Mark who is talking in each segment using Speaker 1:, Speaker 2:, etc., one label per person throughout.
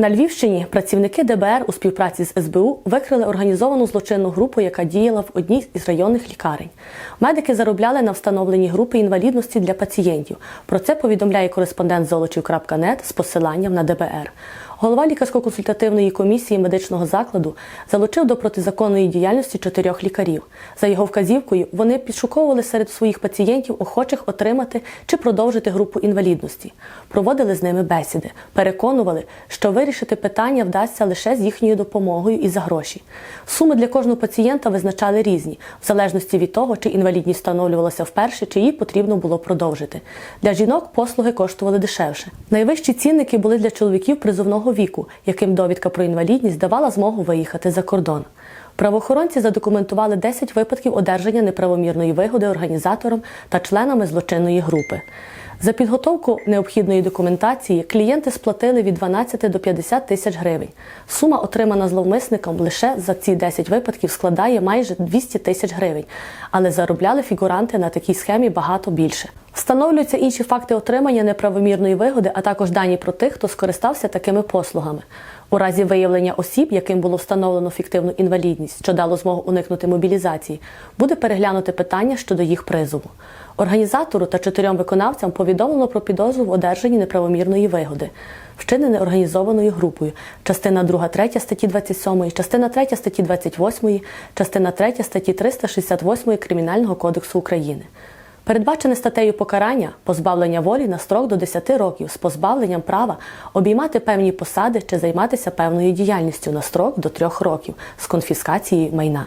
Speaker 1: На Львівщині працівники ДБР у співпраці з СБУ викрили організовану злочинну групу, яка діяла в одній із районних лікарень. Медики заробляли на встановленні групи інвалідності для пацієнтів. Про це повідомляє кореспондент золочів.нет з посиланням на ДБР. Голова лікарсько-консультативної комісії медичного закладу залучив до протизаконної діяльності чотирьох лікарів. За його вказівкою, вони підшуковували серед своїх пацієнтів охочих отримати чи продовжити групу інвалідності. Проводили з ними бесіди, переконували, що вирішити питання вдасться лише з їхньою допомогою і за гроші. Суми для кожного пацієнта визначали різні, в залежності від того, чи інвалідність встановлювалася вперше, чи її потрібно було продовжити. Для жінок послуги коштували дешевше. Найвищі цінники були для чоловіків призовного віку, яким довідка про інвалідність давала змогу виїхати за кордон. Правоохоронці задокументували 10 випадків одержання неправомірної вигоди організаторам та членами злочинної групи. За підготовку необхідної документації клієнти сплатили від 12 до 50 тисяч гривень. Сума, отримана зловмисником лише за ці 10 випадків, складає майже 200 тисяч гривень, але заробляли фігуранти на такій схемі багато більше. Встановлюються інші факти отримання неправомірної вигоди, а також дані про тих, хто скористався такими послугами. У разі виявлення осіб, яким було встановлено фіктивну інвалідність, що дало змогу уникнути мобілізації, буде переглянути питання щодо їх призову. Організатору та чотирьом виконавцям повідомлено про підозру в одержанні неправомірної вигоди, вчинене організованою групою, частина 2 3 статті 27, частина 3 статті 28, частина 3 статті 368 Кримінального кодексу України. Передбачене статтею покарання позбавлення волі на строк до 10 років з позбавленням права обіймати певні посади чи займатися певною діяльністю на строк до 3 років з конфіскацією майна.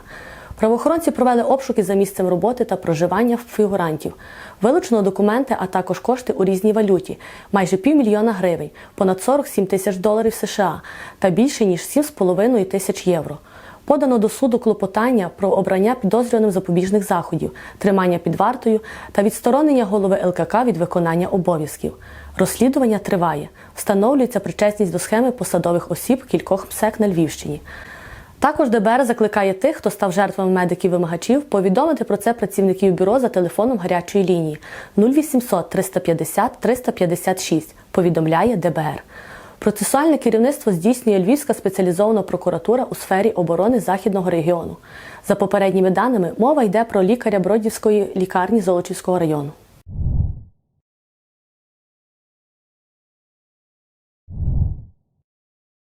Speaker 1: Правоохоронці провели обшуки за місцем роботи та проживання фігурантів. Вилучено документи, а також кошти у різній валюті майже півмільйона гривень, понад 47 тисяч доларів США та більше ніж 7,5 тисяч євро. Подано до суду клопотання про обрання підозрюваним запобіжних заходів, тримання під вартою та відсторонення голови ЛКК від виконання обов'язків. Розслідування триває. Встановлюється причесність до схеми посадових осіб кількох МСЕК на Львівщині. Також ДБР закликає тих, хто став жертвами медиків-вимагачів, повідомити про це працівників бюро за телефоном гарячої лінії 0800 350 356, повідомляє ДБР. Процесуальне керівництво здійснює Львівська спеціалізована прокуратура у сфері оборони Західного регіону. За попередніми даними, мова йде про лікаря Бродівської лікарні Золочівського району.